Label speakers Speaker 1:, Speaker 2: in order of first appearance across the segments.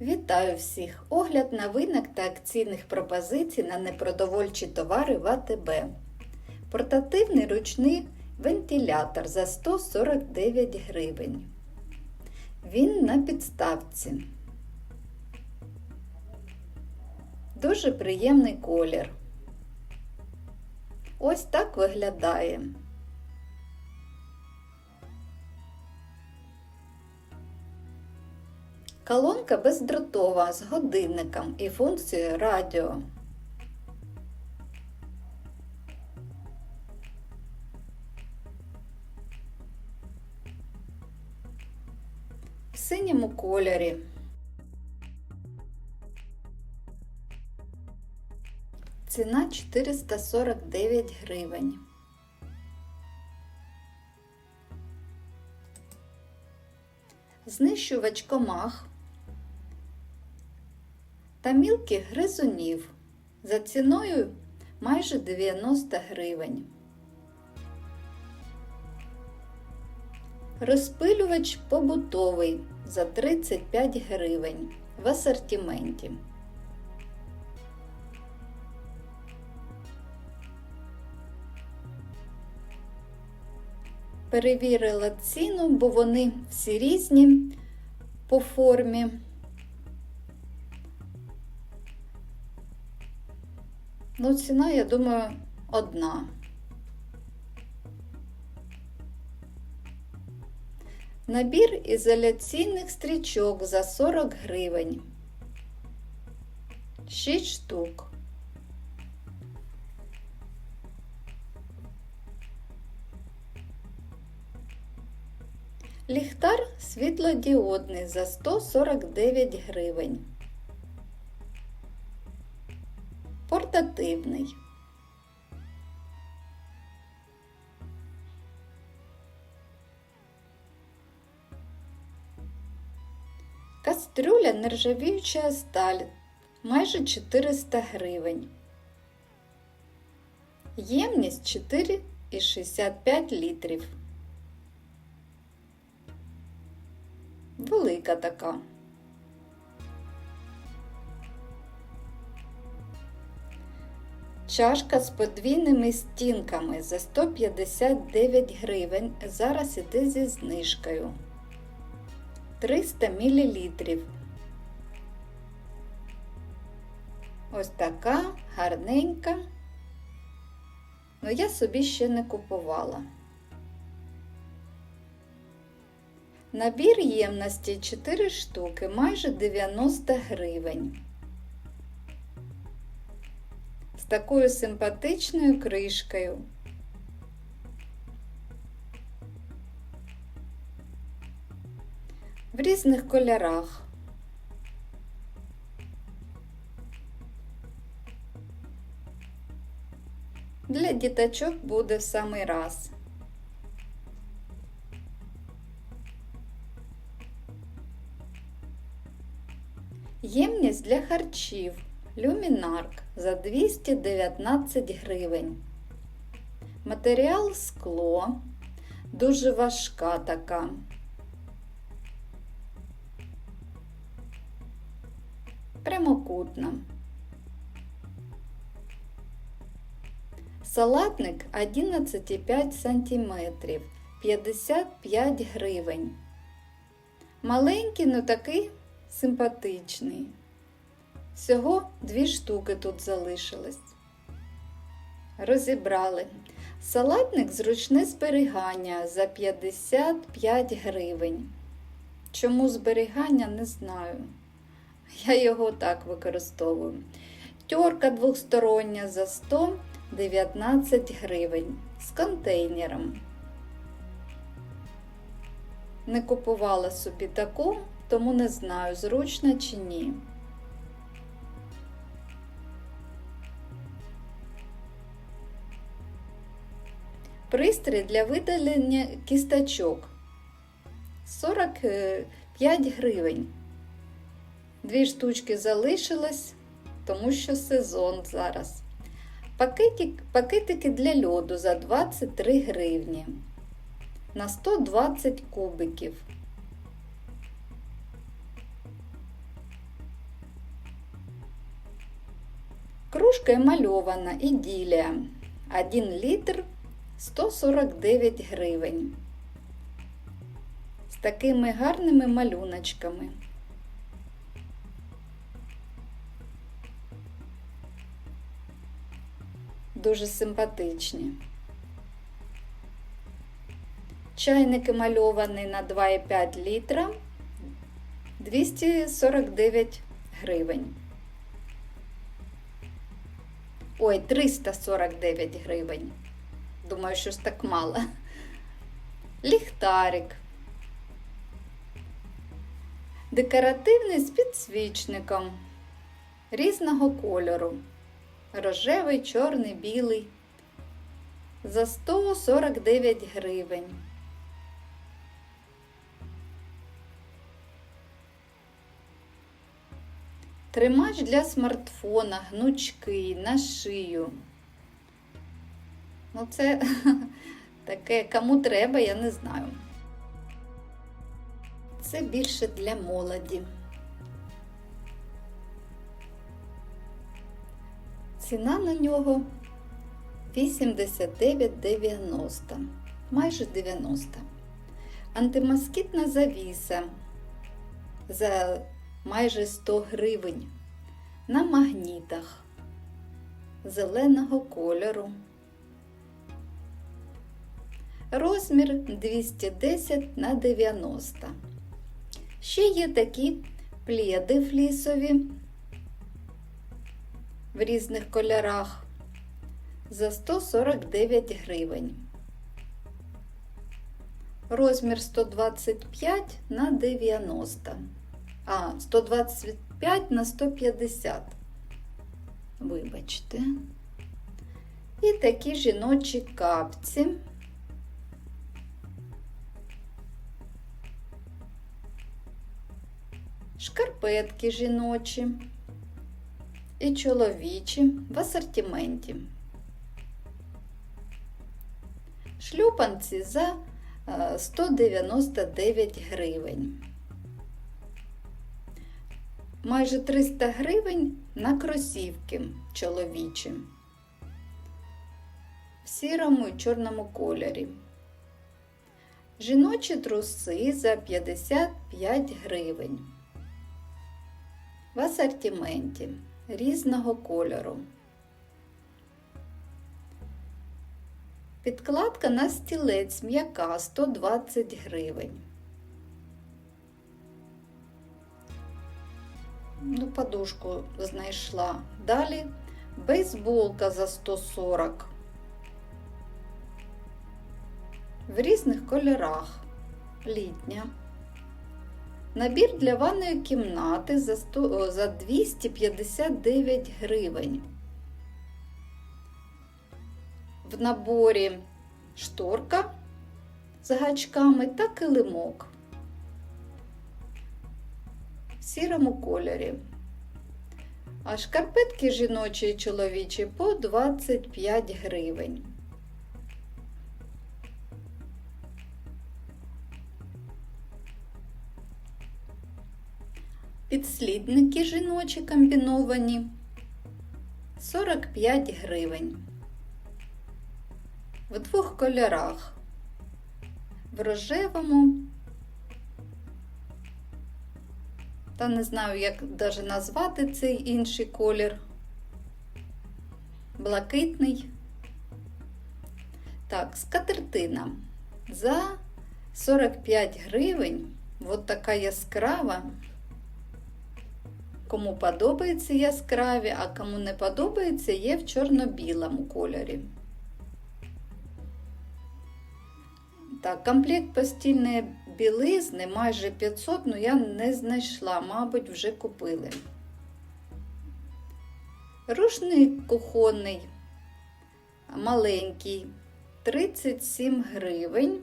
Speaker 1: Вітаю всіх! Огляд новинок та акційних пропозицій на непродовольчі товари в АТБ. Портативний ручний вентилятор за 149 гривень. Він на підставці. Дуже приємний колір. Ось так виглядає. Колонка бездротова з годинником і функцією радіо. В синьому кольорі. Ціна 449 гривень. Знищувач комах та мілких гризунів за ціною майже 90 гривень. Розпилювач побутовий за 35 гривень в асортименті. Перевірила ціну, бо вони всі різні по формі. Ну, ціна, я думаю, одна. Набір ізоляційних стрічок за 40 гривень. 6 штук. Ліхтар світлодіодний за 149 гривень. Портативний. Кастрюля нержавіюча сталь майже 400 гривень. Ємність 4,65 літрів. Велика така. Чашка з подвійними стінками за 159 гривень. Зараз іде зі знижкою. 300 мл. Ось така гарненька. Ну, я собі ще не купувала. Набір ємності 4 штуки, майже 90 гривень. Такою симпатичною кришкою. В різних кольорах. Для діточок буде в самий раз. Ємність для харчів Люмінарк за 219 гривень. Матеріал скло, дуже важка така. Прямокутна. Салатник 11,5 см 55 гривень. Маленький, но такий симпатичний. Всього дві штуки тут залишилось. Розібрали. Салатник зручне зберігання за 55 гривень. Чому зберігання, не знаю. Я його так використовую. Тьорка двохстороння за 119 гривень з контейнером. Не купувала собі таку, тому не знаю, зручно чи ні. Пристрій для видалення кісточок 45 е, гривень. Дві штучки залишилось, тому що сезон зараз. Пакетик, Пакетики для льоду за 23 гривні на 120 кубиків. Кружка емальована і ділія. 1 літр 149 гривень. З такими гарними малюночками. Дуже симпатичні. Чайник емальований на 2,5 літра 249 гривень. Ой, 349 гривень. Думаю, що ж так мало. Ліхтарик. Декоративний з підсвічником різного кольору. Рожевий, чорний, білий. За 149 гривень. Тримач для смартфона, гнучкий, на шию. Ну, це таке, кому треба, я не знаю. Це більше для молоді. Ціна на нього 89,90, майже 90. Антимоскітна завіса за майже 100 гривень на магнітах зеленого кольору. Розмір 210 на 90. Ще є такі пледи флісові в різних кольорах за 149 гривень. Розмір 125 на 90. А, 125 на 150. Вибачте. І такі жіночі капці. Шкарпетки жіночі і чоловічі в асортименті. Шлюпанці за 199 гривень. Майже 300 гривень на кросівки чоловічі в сірому і чорному кольорі. Жіночі труси за 55 гривень. В асортименті різного кольору. Підкладка на стілець м'яка 120 гривень. Ну, подушку знайшла. Далі бейсболка за 140. В різних кольорах. Літня. Набір для ванної кімнати за, 100, за 259 гривень. В наборі шторка з гачками та килимок в сірому кольорі. А шкарпетки жіночі і чоловічі по 25 гривень. Підслідники жіночі комбіновані 45 гривень. В двох кольорах. В рожевому та не знаю, як даже назвати цей інший колір. Блакитний. Так, скатертина за 45 гривень. От така яскрава. Кому подобається яскраві, а кому не подобається, є в чорно-білому кольорі. Так, комплект постільної білизни майже 500, але я не знайшла, мабуть, вже купили. Рушник кухонний, маленький, 37 гривень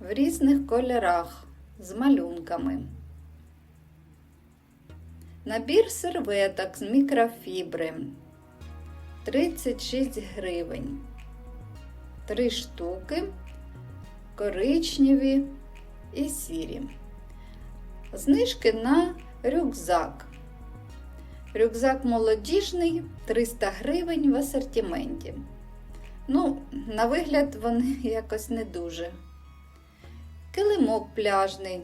Speaker 1: в різних кольорах з малюнками. Набір серветок з мікрофібри 36 гривень. Три штуки коричневі і сірі. Знижки на рюкзак. Рюкзак молодіжний 300 гривень в асортименті. Ну, на вигляд, вони якось не дуже. Килимок пляжний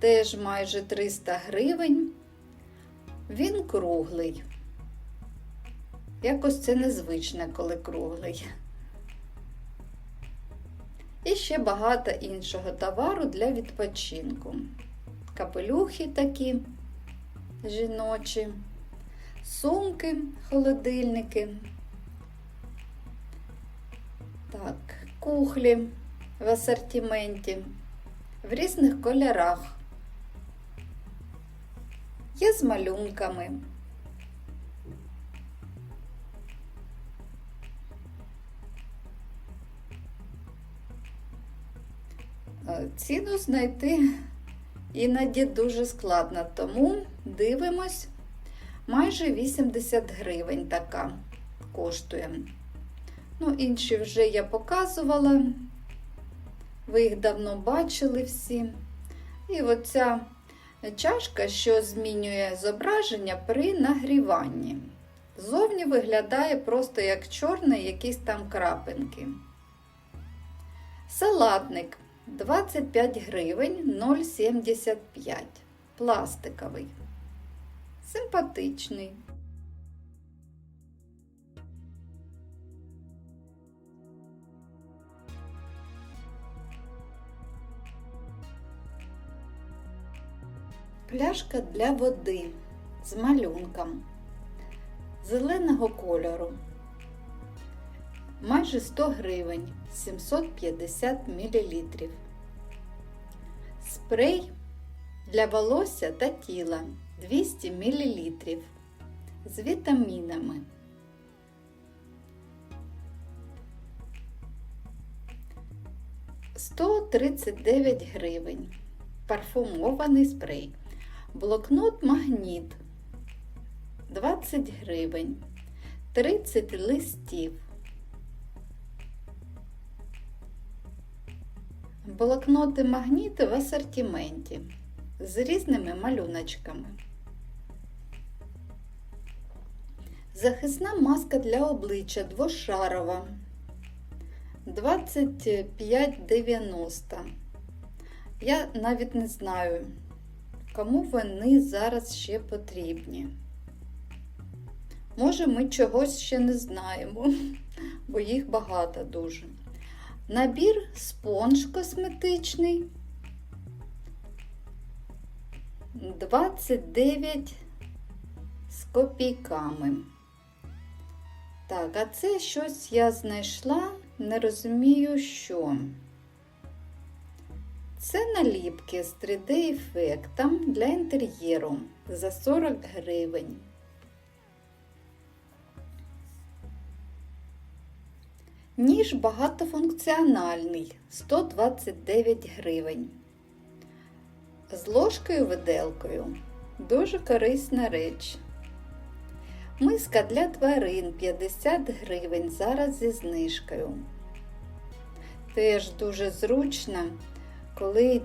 Speaker 1: теж майже 300 гривень. Він круглий. Якось це незвичне, коли круглий. І ще багато іншого товару для відпочинку. Капелюхи такі жіночі, сумки, холодильники. Так, кухлі в асортименті, в різних кольорах. Є з малюнками. Е, Ціну знайти іноді дуже складно, тому дивимось майже 80 гривень така коштує. Ну, інші вже я показувала, ви їх давно бачили всі. І оця чашка, що змінює зображення при нагріванні. Зовні виглядає просто як чорний якісь там крапинки. Салатник 25 гривень 0,75. Пластиковий. Симпатичний. Пляшка для води з малюнком зеленого кольору. Майже 100 гривень 750 мл. Спрей для волосся та тіла 200 мл з вітамінами. Сто тридцять гривень. Парфумований спрей. Блокнот магніт 20 гривень, 30 листів. Блокноти магніти в асортименті з різними малюночками. Захисна маска для обличчя двошарова 25,90. Я навіть не знаю, кому вони зараз ще потрібні. Може, ми чогось ще не знаємо, бо їх багато дуже. Набір спонж косметичний 29 з копійками. Так, а це щось я знайшла, не розумію, що. Це наліпки з 3D-ефектом для інтер'єру за 40 гривень. Ніж багатофункціональний 129 гривень. З ложкою виделкою дуже корисна реч. Миска для тварин 50 гривень зараз зі знижкою. Теж дуже зручно, коли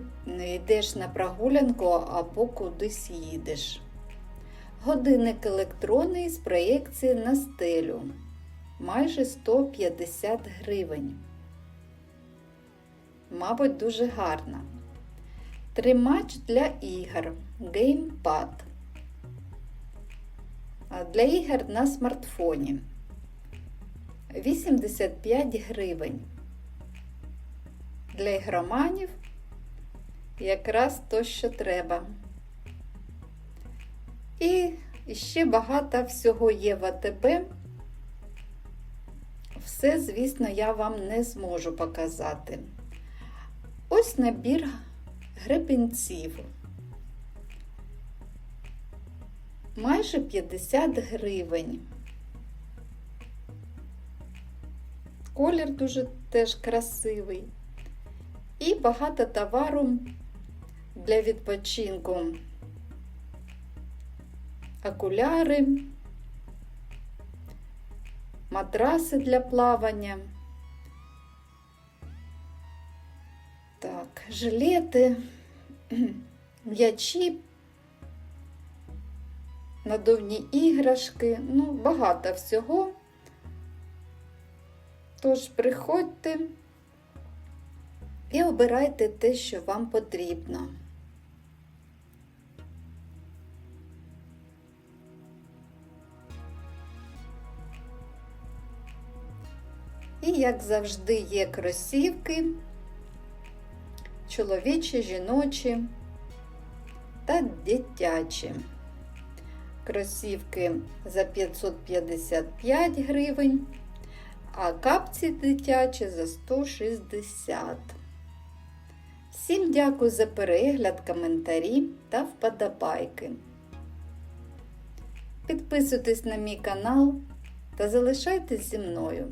Speaker 1: йдеш на прогулянку або кудись їдеш. Годинник електронний з проєкції на стелю майже 150 гривень. Мабуть, дуже гарна. Тримач для ігор геймпад. Для ігор на смартфоні 85 гривень. Для ігроманів якраз то, що треба. І ще багато всього є в АТБ. Все, звісно, я вам не зможу показати. Ось набір гребінців. Майже 50 гривень. Колір дуже теж красивий. І багато товару для відпочинку. Окуляри матраси для плавання. Так, жилети, м'ячі надувні іграшки, ну, багато всього. Тож приходьте і обирайте те, що вам потрібно. І, як завжди, є кросівки, чоловічі, жіночі та дитячі. Кросівки за 555 гривень, а капці дитячі за 160. Всім дякую за перегляд, коментарі та вподобайки. Підписуйтесь на мій канал та залишайтесь зі мною.